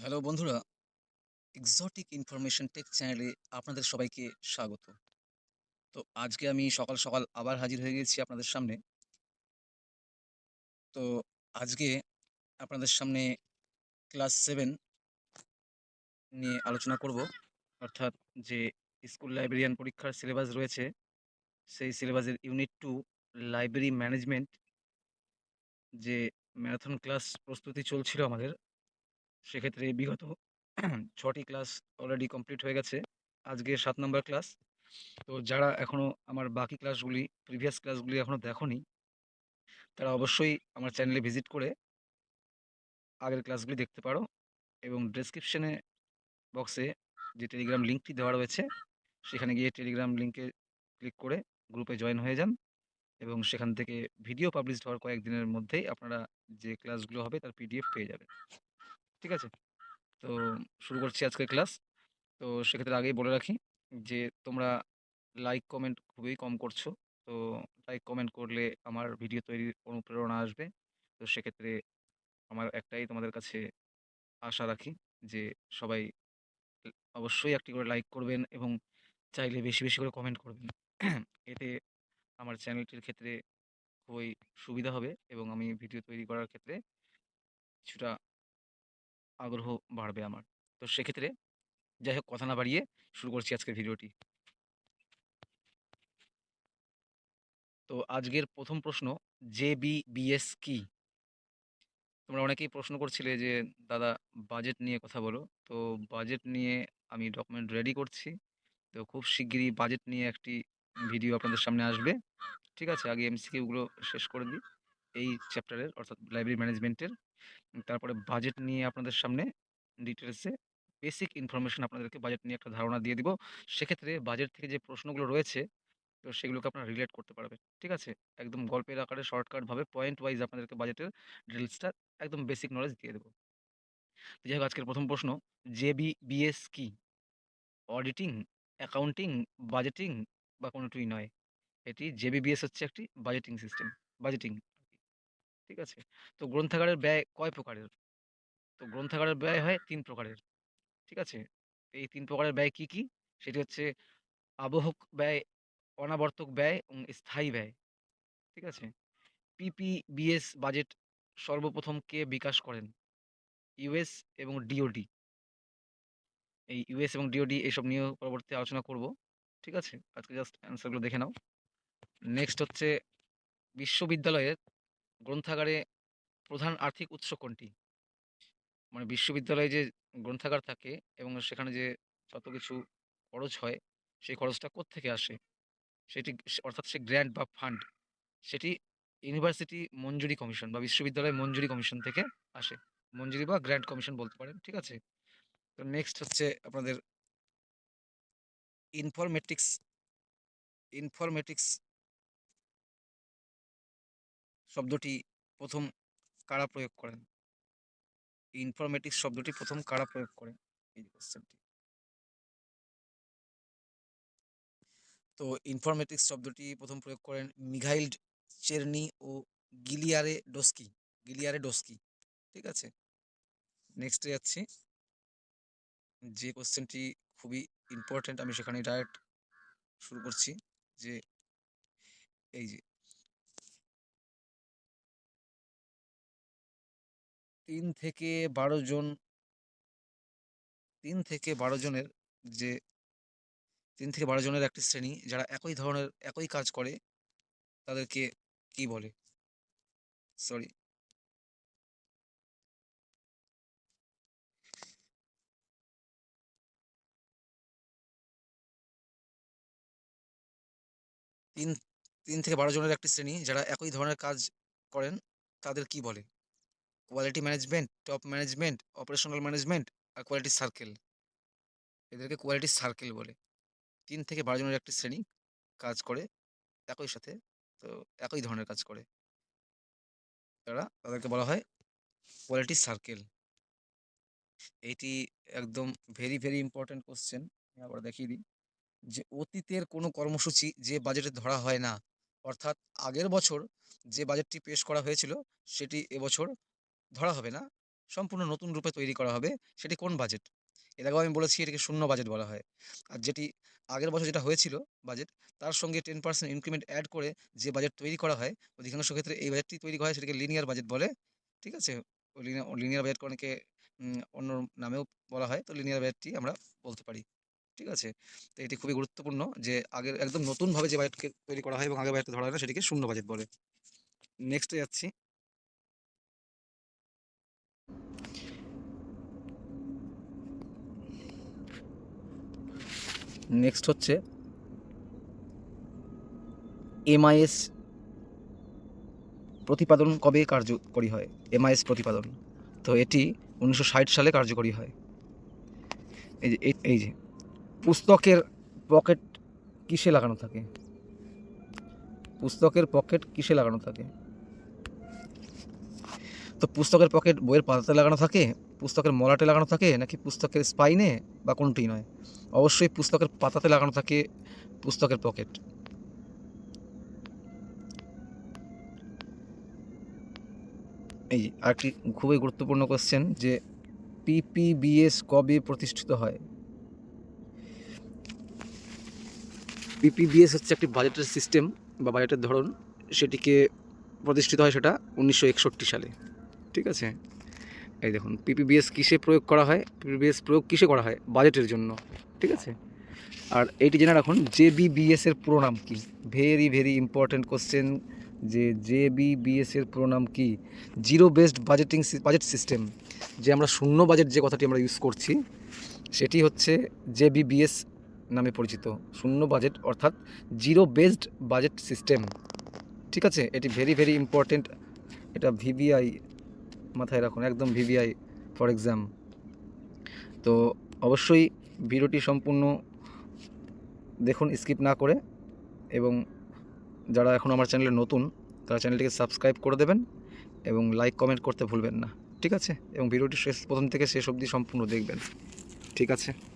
Hello বন্ধুরা, exotic information take চ্যানেলে আপনাদের সবাইকে স্বাগত। তো আজকে আমি সকাল, সকাল আবার হাজির হয়ে গেছি আপনাদের সামনে। তো আজকে আপনাদের সামনে ক্লাস 7 নিয়ে আলোচনা করব। অর্থাৎ যে স্কুল লাইব্রেরিয়ান পরীক্ষার সিলেবাস রয়েছে, সেই সিলেবাসের ইউনিট 2 লাইব্রেরি ম্যানেজমেন্ট যে ম্যারাথন ক্লাস প্রস্তুতি চলছিল আমাদের, সেক্ষেত্রে বিগত ছটি ক্লাস অলরেডি কমপ্লিট হয়ে গেছে। আজকে সাত নম্বর ক্লাস। তো যারা এখনও আমার বাকি ক্লাসগুলি, প্রিভিয়াস ক্লাসগুলি এখনও দেখোনি, তারা অবশ্যই আমার চ্যানেলে ভিজিট করে আগের ক্লাসগুলি দেখতে পারো এবং ডেসক্রিপশনে বক্সে যে টেলিগ্রাম লিঙ্কটি দেওয়া রয়েছে, সেখানে গিয়ে টেলিগ্রাম লিঙ্কে ক্লিক করে গ্রুপে জয়েন হয়ে যান এবং সেখান থেকে ভিডিও পাবলিশড হওয়ার কয়েকদিনের মধ্যেই আপনারা যে ক্লাসগুলো হবে তার পিডিএফ পেয়ে যাবেন। ঠিক আছে? তো শুরু করছি আজকের ক্লাস। তো সেক্ষেত্রে আগেই বলে রাখি যে তোমরা লাইক, কমেন্ট খুবই কম করছ। তো লাইক, কমেন্ট করলে আমার ভিডিও তৈরির অনুপ্রেরণা আসবে। তো সেক্ষেত্রে আমার একটাই তোমাদের কাছে আশা রাখি যে সবাই অবশ্যই একটি করে লাইক করবেন এবং চাইলে বেশি, বেশি করে কমেন্ট করবেন। এতে আমার চ্যানেলটির ক্ষেত্রে খুবই সুবিধা হবে এবং আমি ভিডিও তৈরি করার ক্ষেত্রে কিছুটা আগ্রহ বাড়বে আমার। তো সেক্ষেত্রে যাই হোক কথা না বাড়িয়ে শুরু করছি আজকের ভিডিওটি। তো আজকের প্রথম প্রশ্ন জেবিবিএস কি? তোমরা অনেকেই প্রশ্ন করছিলে যে, "দাদা বাজেট নিয়ে কথা বলো।" তো বাজেট নিয়ে আমি ডকুমেন্ট রেডি করছি। তো খুব শিগগিরই বাজেট নিয়ে একটি ভিডিও আপনাদের সামনে আসবে। ঠিক আছে? আগে এমসিকিউ গুলো শেষ করে দিই এই চ্যাপ্টারের অর্থাৎ লাইব্রেরি ম্যানেজমেন্টের। তারপরে বাজেট নিয়ে আপনাদের সামনে ডিটেলসে বেসিক ইনফরমেশন আপনাদেরকে বাজেট নিয়ে একটা ধারণা দিয়ে দিব। সেক্ষেত্রে বাজেট থেকে যে প্রশ্নগুলো রয়েছে, তো সেগুলোকে আপনারা রিলেট করতে পারবেন। ঠিক আছে? একদম গল্পের আকারে শর্টকাটভাবে পয়েন্ট ওয়াইজ আপনাদেরকে বাজেটের ডিটেলসটা একদম বেসিক নলেজ দিয়ে দেবো যাই হোক আজকের ১ম প্রশ্ন জেবিবিএস কি? অডিটিং, অ্যাকাউন্টিং, বাজেটিং বা কোনটিই নয়। এটি জেবিবিএস হচ্ছে একটি বাজেটিং সিস্টেম, বাজেটিং। ঠিক আছে? তো গ্রন্থাগারের ব্যয় কয় প্রকারের? তো গ্রন্থাগারের ব্যয় হয় তিন প্রকারের। ঠিক আছে? এই তিন প্রকারের ব্যয় কি, কি? সেটি হচ্ছে আবহক ব্যয়, অনাবর্তক ব্যয় এবং স্থায়ী ব্যয়। ঠিক আছে? পিপিবিএস বাজেট সর্বপ্রথম কে বিকাশ করেন? ইউএস এবং ডিওডি। এই ইউএস এবং ডিওডি এসব নিয়েও পরবর্তী আলোচনা করব। ঠিক আছে? আজকে জাস্ট অ্যান্সারগুলো দেখে নাও। নেক্সট হচ্ছে বিশ্ববিদ্যালয়ের গ্রন্থাগারে প্রধান আর্থিক উৎস কোনটি? মানে বিশ্ববিদ্যালয়ে যে গ্রন্থাগার থাকে এবং সেখানে যে যত কিছু খরচ হয়, সেই খরচটা কোত্থেকে আসে? সেটি অর্থাৎ সে গ্র্যান্ট বা ফান্ড সেটি ইউনিভার্সিটি মঞ্জুরি কমিশন বা বিশ্ববিদ্যালয় মঞ্জুরি কমিশন থেকে আসে। মঞ্জুরি বা গ্র্যান্ট কমিশন বলতে পারেন। ঠিক আছে? তো নেক্সট হচ্ছে আপনাদের ইনফরমেটিক্স ইনফরমেটিক্স শব্দটি প্রথম কারা প্রয়োগ করেন? ইনফরমেটিক্স শব্দটি প্রথম কারা প্রয়োগ করেন? এই যে কোয়েশ্চেনটি। তো ইনফরমেটিক্স শব্দটি প্রথম প্রয়োগ করেন মিঘাইল চেরনি ও গিলিয়ারেডস্কি গিলিয়ারেডস্কি। ঠিক আছে? নেক্সটে যাচ্ছি। যে কোশ্চেনটি খুবই ইম্পোর্টেন্ট আমি সেখানে ডাইরেক্ট শুরু করছি যে এই যে ৩ থেকে ১২ জন ৩ থেকে ১২ জনের যে ৩ থেকে ১২ জনের একটি শ্রেণি, যারা একই ধরনের, একই কাজ করে, তাদেরকে কি বলে? সরি। তিন ৩ থেকে ১২ জনের একটি শ্রেণি, যারা একই ধরনের কাজ করেন, তাদের কি বলে? Quality management, top management, operational management আর কোয়ালিটি সার্কেল। এদেরকে কোয়ালিটি সার্কেল বলে। তিন থেকে ১২ জনের একটি শ্রেণি কাজ করে একই সাথে তো একই ধরনের কাজ করে। তারা তাদেরকে বলা হয় কোয়ালিটি সার্কেল। এইটি একদম ভেরি, ভেরি ইম্পোর্টেন্ট কোশ্চেন আবার দেখিয়ে দিই। যে অতীতের কোনো কর্মসূচি যে বাজেটে ধরা হয় না, অর্থাৎ আগের বছর যে বাজেটটি পেশ করা হয়েছিল সেটি এবছর ধরা হবে না। সম্পূর্ণ নতুন রূপে তৈরি করা হবে। সেটি কোন বাজেট এর আগেও আমি বলেছি এটাকে শূন্য বাজেট বলা হয়। আর যেটি আগের বছর যেটা হয়েছিল বাজেট তার সঙ্গে টেন পার্সেন্ট ইনক্রিমেন্ট অ্যাড করে যে বাজেট তৈরি করা হয়, অধিকাংশ ক্ষেত্রে এই বাজেটটি তৈরি করা হয় সেটাকে লিনিয়ার বাজেট বলে। ঠিক আছে? লিনিয়ার বাজেটকে অনেকে অন্য নামেও বলা হয়। তো লিনিয়ার বাজেটটি আমরা বলতে পারি। ঠিক আছে? তো এটি খুবই গুরুত্বপূর্ণ যে আগের, একদম নতুনভাবে যে বাজেটকে তৈরি করা হয় এবং আগের বাজেটটা ধরা হয় না, সেটিকে শূন্য বাজেট বলে। নেক্সটে যাচ্ছি। নেক্সট হচ্ছে এমআইএস প্রতিপাদন কবে কার্যকরী হয়? এমআইএস প্রতিপাদন। তো এটি উনিশশো ষাট সালে কার্যকরী হয়। এই যে, এই- এই যে, পুস্তকের পকেট কিসে লাগানো থাকে? পুস্তকের পকেট কিসে লাগানো থাকে? তো পুস্তকের পকেট বইয়ের পাতাতে লাগানো থাকে, পুস্তকের মলাটে লাগানো থাকে, নাকি পুস্তকের স্পাইনে বা কোনটি নয়? অবশ্যই পুস্তকের পাতাতে লাগানো থাকে পুস্তকের পকেট। এই আরেকটি খুবই গুরুত্বপূর্ণ কোশ্চেন যে পিপিবিএস কবে প্রতিষ্ঠিত হয়? পিপিবিএস হচ্ছে একটি বাজেটের সিস্টেম বা বাজেটের ধরন, সেটিকে প্রতিষ্ঠিত হয় সেটা উনিশশো একষট্টি সালে। ঠিক আছে? এই দেখুন পিপিবিএস কিসে প্রয়োগ করা হয়? পিপিবিএস প্রয়োগ কিসে করা হয়? বাজেটের জন্য, ঠিক আছে? আর এইটি জেনে রাখুন জেবিবিএস এর পুরো নাম কি? ভেরি ভেরি ইম্পর্ট্যান্ট কোশ্চেন যে জেবিবিএস এর পুরো নাম কি? Zero based budgeting budget system যে আমরা শূন্য বাজেট যে কথাটি আমরা ইউজ করছি, সেটি হচ্ছে জেবিবিএস নামে পরিচিত। শূন্য বাজেট অর্থাৎ জিরো বেসড বাজেট সিস্টেম ঠিক আছে? এটি ভেরি ভেরি ইম্পর্ট্যান্ট এটা ভিভিআই মাথায় রাখুন, একদম ভিভিআই, ফর এক্সাম। তো অবশ্যই ভিডিওটি সম্পূর্ণ দেখুন, স্কিপ না করে, এবং যারা এখন আমার চ্যানেলে নতুন, তারা চ্যানেলটিকে সাবস্ক্রাইব করে দেবেন এবং লাইক, কমেন্ট করতে ভুলবেন না। ঠিক আছে? এবং ভিডিওটি শেষ, প্রথম থেকে শেষ অবধি সম্পূর্ণ দেখবেন। ঠিক আছে?